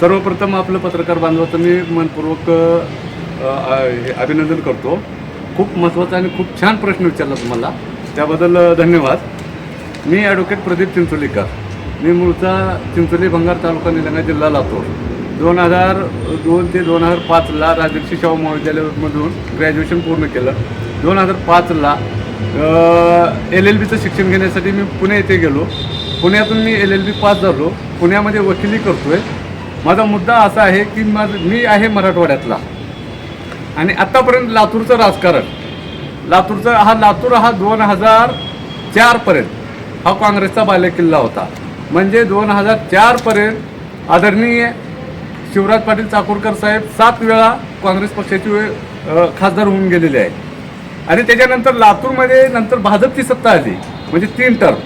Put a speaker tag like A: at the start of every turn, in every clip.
A: सर्वप्रथम आपलं पत्रकार बांधवाचं मी मनपूर्वक हे अभिनंदन करतो. खूप महत्त्वाचा आणि खूप छान प्रश्न विचारला तुम्हाला. त्याबद्दल धन्यवाद. मी ॲडव्होकेट प्रदीप चिंचोलीकर. मी मूळचा चिंचोली भंगार तालुका निलंगा जिल्हा लातूर. दोन हजार दोन ते दोन हजार पाचला राजर्षी शाहू महाविद्यालयामधून ग्रॅज्युएशन पूर्ण केलं. दोन हजार पाचला एल एल बीचं शिक्षण घेण्यासाठी मी पुणे येथे गेलो. पुण्यातून मी एल एल बी पास झालो. पुण्यामध्ये वकिली करतो आहे माझा मुद्दा असा आहे की माझ मी आहे मराठवाड्यातला. आणि आत्तापर्यंत लातूरचं राजकारण लातूरचा हा लातूर हा दोन हजार चारपर्यंत हा काँग्रेसचा बालेकिल्ला होता. म्हणजे दोन हजार चारपर्यंत आदरणीय शिवराज पाटील चाकूरकर साहेब सात वेळा काँग्रेस पक्षाचे खासदार होऊन गेलेले आहेत. आणि त्याच्यानंतर लातूरमध्ये नंतर भाजपची सत्ता आली. म्हणजे तीन टर्म.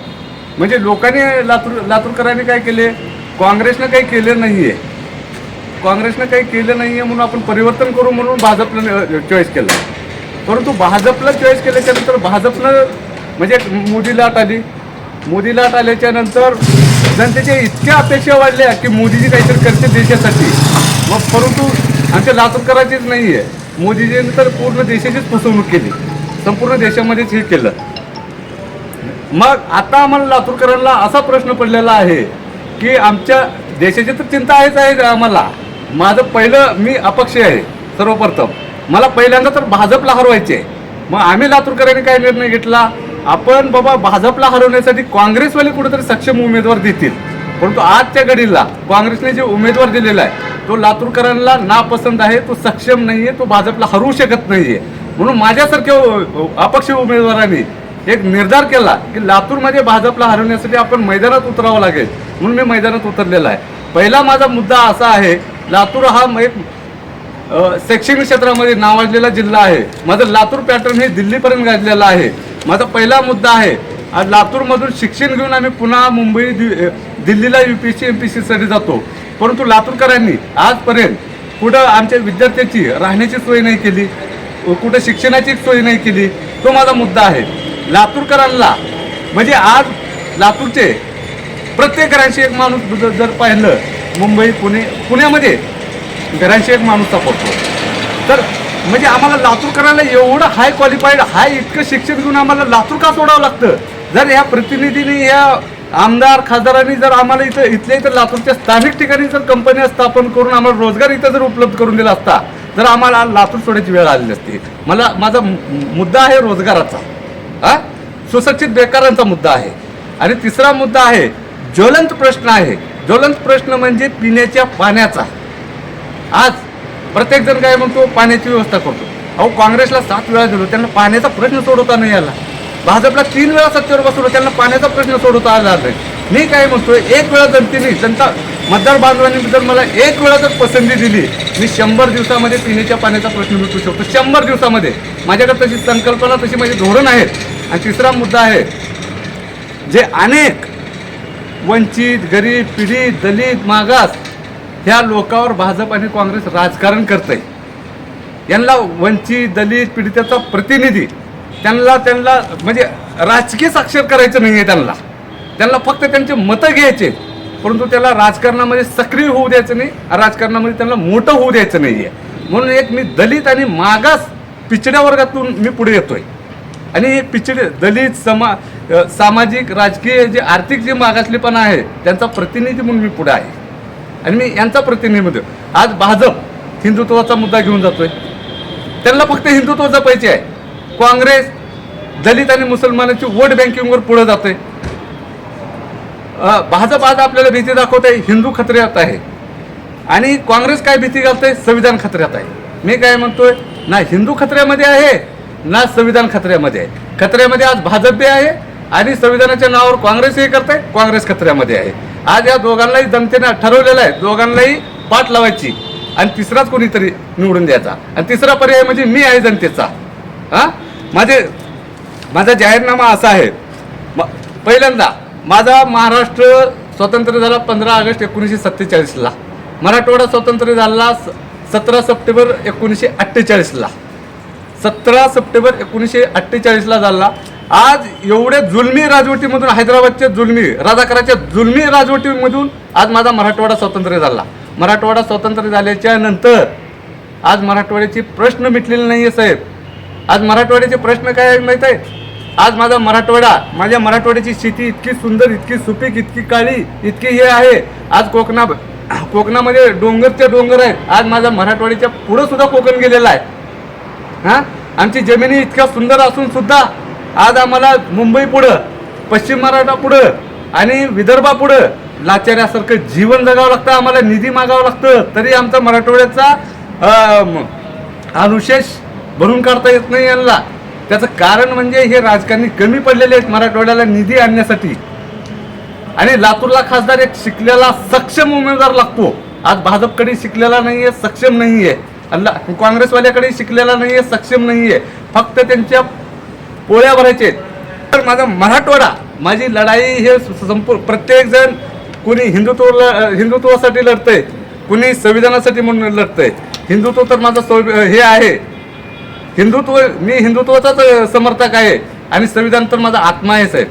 A: म्हणजे लोकांनी लातूर लातूरकरांनी काय केले? काँग्रेसनं काही केलं नाही आहे काँग्रेसनं काही केलं नाही आहे म्हणून आपण परिवर्तन करू म्हणून भाजपला चॉईस केलं. परंतु भाजपला चॉईस केल्याच्यानंतर भाजपनं म्हणजे मोदी लाट आली. मोदी लाट आल्याच्यानंतर जनतेच्या इतक्या अपेक्षा वाढल्या की मोदीजी काहीतरी करते देशासाठी. मग परंतु आमच्या लातूरकराचीच नाही आहे मोदीजीने तर पूर्ण देशाचीच फसवणूक केली. संपूर्ण देशामध्येच हे केलं. मग आता आम्हाला लातूरकरांना असा प्रश्न पडलेला आहे की आमच्या देशाची तर चिंता आहेच आहे आम्हाला. माझं पहिलं मी अपक्ष आहे सर्वप्रथम. मला पहिल्यांदा तर भाजपला हरवायचे. मग आम्ही लातूरकरांनी काय निर्णय घेतला? आपण बाबा भाजपला हरवण्यासाठी काँग्रेसवाले कुठेतरी सक्षम उमेदवार देतील. परंतु आजच्या घडीला काँग्रेसने जे उमेदवार दिलेला आहे तो लातूरकरांना नापसंत आहे तो सक्षम नाही आहे तो भाजपला हरवू शकत नाही आहे म्हणून माझ्यासारख्या अपक्ष उमेदवारांनी एक निर्धार केला की लातूरमध्ये भाजपला हरवण्यासाठी आपण मैदानात उतरावं लागेल. म्हणून मी मैदानात उतरलेला आहे. पहिला माझा मुद्दा असा आहे लातूर हा एक शैक्षणिक क्षेत्रामध्ये नावाजलेला जिल्हा आहे. माझं लातूर पॅटर्न हे दिल्लीपर्यंत गाजलेलं आहे. माझा पहिला मुद्दा आहे आज लातूरमधून शिक्षण घेऊन आम्ही पुन्हा मुंबई दिल्लीला U P C M P सीसाठी जातो. परंतु लातूरकरांनी आजपर्यंत कुठं आमच्या विद्यार्थ्याची राहण्याची सोय नाही केली कुठं शिक्षणाची सोय नाही केली तो माझा मुद्दा आहे. लातूरकरांना म्हणजे आज लातूरचे प्रत्येक घरांशी एक माणूस जर- जर पाहिलं मुंबई पुणे पुण्यामध्ये घरांशी एक माणूस सापडतो. तर म्हणजे आम्हाला लातूरकरांना एवढं हाय क्वालिफाईड हाय इतकं शिक्षण घेऊन आम्हाला लातूर का सोडावं लागतं? जर ह्या प्रतिनिधीने या आमदार खासदारांनी जर आम्हाला इथं इथल्या इथं लातूरच्या स्थानिक ठिकाणी जर कंपन्या स्थापन करून आम्हाला रोजगार इथं जर उपलब्ध करून दिला असता तर आम्हाला लातूर सोडायची वेळ आलेली असती मला माझा मुद्दा आहे रोजगाराचा. हा? सुशिक्षित बेकारांचा मुद्दा आहे. आणि तिसरा मुद्दा आहे ज्वलंत प्रश्न आहे. ज्वलंत प्रश्न म्हणजे पिण्याच्या पाण्याचा. आज प्रत्येक जण काय म्हणतो पाण्याची व्यवस्था करतो. अहो काँग्रेसला सात वेळा दिलो त्यांना पाण्याचा प्रश्न सोडवता नाही आला. भाजपला तीन वेळा सत्तेवर बसवलं त्यांना पाण्याचा प्रश्न सोडवता आला नाही. मी काय म्हणतोय एक वेळा जनतेने जनता मतदार बांधवांनी जर मला एक वेळा जर पसंती दिली मी शंभर दिवसामध्ये पिण्याच्या पाण्याचा प्रश्न मिटवू शकतो. शंभर दिवसामध्ये. माझ्याकडे तशी संकल्पना तशी माझी धोरण आहेत. आणि तिसरा मुद्दा आहे जे अनेक वंचित गरीब पीडित दलित मागास ह्या लोकांवर भाजप आणि काँग्रेस राजकारण करतंय. यांना वंचित दलित पीडिताचा प्रतिनिधी त्यांना त्यांना म्हणजे राजकीय साक्षर करायचं नाही आहे त्यांना. त्यांना फक्त त्यांचे मतं घ्यायचे परंतु त्याला राजकारणामध्ये सक्रिय होऊ द्यायचं नाही राजकारणामध्ये त्यांना मोठं होऊ द्यायचं नाही आहे म्हणून एक मी दलित आणि मागास पिचड्या वर्गातून मी पुढे येतोय. आणि पिछडे दलित समा सामाजिक राजकीय जे आर्थिक जे मागासलेपणा आहे त्यांचा प्रतिनिधी म्हणून मी पुढे आहे. आणि मी यांचा प्रतिनिधी आज भाजप हिंदुत्वाचा मुद्दा घेऊन जातोय. त्यांना फक्त हिंदुत्व जपायचे आहे. काँग्रेस दलित आणि मुसलमानांची वोट बँकिंगवर पुढे जाते. भाजप आज आपल्याला भीती दाखवत आहे हिंदू खतऱ्यात आहे. आणि काँग्रेस काय भीती घालतंय? संविधान खतऱ्यात आहे. मी काय म्हणतोय? ना हिंदू खतऱ्यामध्ये आहे. ना संविधान खतऱ्यामध्ये आहे. खतऱ्यामध्ये आज भाजप बी आहे आणि संविधानाच्या नावावर काँग्रेस हे करते काँग्रेस खतऱ्यामध्ये आहे. आज या दोघांनाही जनतेनं ठरवलेलं आहे दोघांनाही पाठ लावायची आणि तिसराच कोणीतरी निवडून द्यायचा. आणि तिसरा पर्याय म्हणजे मी आहे जनतेचा. हा? माझे माझा जाहीरनामा असा आहे. म- पहिल्यांदा माझा महाराष्ट्र स्वतंत्र झाला पंधरा ऑगस्ट एकोणीसशे सत्तेचाळीसला. मराठवाडा स्वतंत्र झाला सतरा सप्टेंबर एकोणीसशे अठ्ठेचाळीसला. सतरा सप्टेंबर एकोणीसशे अठ्ठेचाळीसला झाला. आज एवढ्या जुलमी राजवटीमधून हैदराबादच्या जुलमी राजाकाराच्या जुलमी राजवटीमधून आज माझा मराठवाडा स्वातंत्र्य झाला. मराठवाडा स्वतंत्र झाल्याच्यानंतर आज मराठवाड्याचे प्रश्न मिटलेले नाही आहे साहेब. आज मराठवाड्याचे प्रश्न काय आहे माहीत आहे? आज माझा मराठवाडा माझ्या मराठवाड्याची शेती इतकी सुंदर इतकी सुपीक इतकी काळी इतकी हे आहे. आज कोकणा कोकणामध्ये डोंगरचे डोंगर आहेत. आज माझा मराठवाड्याच्या पुढं सुद्धा कोकण गेलेला आहे. हां? आमची जमिनी इतक्या सुंदर असून सुद्धा आज आम्हाला मुंबई पुढं पश्चिम महाराष्ट्रा पुढं आणि विदर्भा पुढं लाचाऱ्यासारखं जीवन जगावं लागतं आम्हाला निधी मागावं लागतं. तरी आमचा मराठवाड्याचा अनुशेष भरून काढता येत नाही यांना. त्याचं कारण म्हणजे हे राजकारणी कमी पडलेले आहेत मराठवाड्याला निधी आणण्यासाठी. आणि लातूरला खासदार एक शिकलेला सक्षम उमेदवार लागतो. आज भाजपकडे शिकलेला नाही आहे सक्षम नाही आहे काँग्रेसवाल्याकडे शिकलेला नाहीये सक्षम नाहीये. फक्त त्यांच्या पोळ्या भरायचे तर माझा मराठवाडा माझी लढाई हे संपूर्ण प्रत्येक जण कोणी हिंदुत्व हिंदुत्वासाठी लढतंय कुणी संविधानासाठी म्हणून लढतंय. हिंदुत्व तर माझं संवि- हे आहे. हिंदुत्व मी हिंदुत्वाचाच समर्थक आहे. आणि संविधान तर माझा आत्मा आहे साहेब.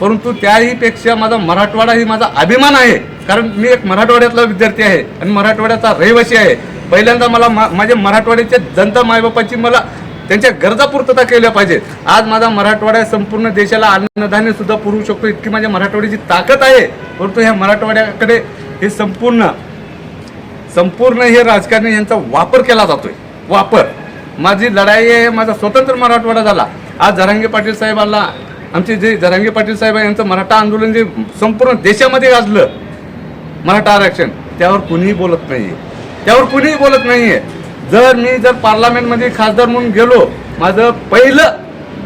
A: परंतु त्याही पेक्षा माझा मराठवाडा ही माझा अभिमान आहे. कारण मी एक मराठवाड्यातला विद्यार्थी आहे आणि मराठवाड्याचा रहिवासी आहे. पहिल्यांदा मला मा- माझ्या मराठवाड्याच्या जनता मायबापाची मला त्यांच्या गरजा पूर्तता केल्या पाहिजेत. आज माझा मराठवाडा संपूर्ण देशाला अन्नधान्य सुद्धा पुरवू शकतो. इतकी माझ्या मराठवाड्याची ताकद आहे. परंतु ह्या मराठवाड्याकडे हे संपूर्ण संपूर्ण हे राजकारणी यांचा वापर केला जातोय. वापर. माझी लढाई आहे माझा स्वतंत्र मराठवाडा झाला. आज जरांगे पाटील साहेबांना आमचे जे जरांगे पाटील साहेब आहे, यांचं मराठा आंदोलन जे संपूर्ण देशामध्ये गाजलं मराठा आरक्षण त्यावर कुणीही बोलत नाहीये. त्यावर कुणीही बोलत नाही आहे जर मी जर पार्लमेंटमध्ये खासदार म्हणून गेलो माझं पहिलं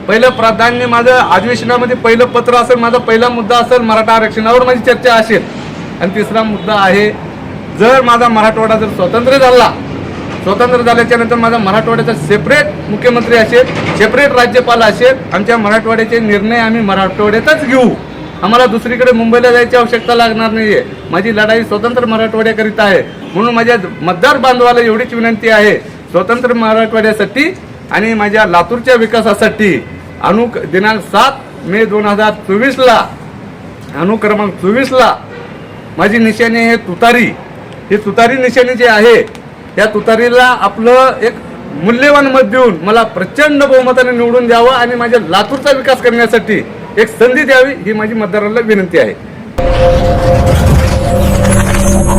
A: पहिलं प्राधान्य माझं अधिवेशनामध्ये पहिलं पत्र असेल माझा पहिला मुद्दा असेल मराठा आरक्षणावर माझी चर्चा असेल. आणि तिसरा मुद्दा आहे जर माझा मराठवाडा जर स्वतंत्र झाला स्वतंत्र झाल्याच्यानंतर माझा मराठवाड्याचा सेपरेट मुख्यमंत्री असेल सेपरेट राज्यपाल असेल आमच्या मराठवाड्याचे निर्णय आम्ही मराठवाड्यातच घेऊ. आम्हाला दुसरीकडे मुंबईला जायची आवश्यकता लागणार नाही आहे माझी लढाई स्वतंत्र मराठवाड्याकरिता आहे. म्हणून माझ्या मतदार बांधवाला एवढीच विनंती आहे स्वतंत्र मराठवाड्यासाठी आणि माझ्या लातूरच्या विकासासाठी. अनु दिनांक सात मे दोन हजार चोवीसला अनुक्रमांक चोवीसला माझी निशाणी हे तुतारी. ही तुतारी निशाणी जी आहे त्या तुतारीला आपलं एक मूल्यवान मत देऊन मला प्रचंड बहुमताने निवडून द्यावं आणि माझ्या लातूरचा विकास करण्यासाठी एक संधी द्यावी ही माझी मतदाराला विनंती आहे.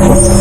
A: Yes.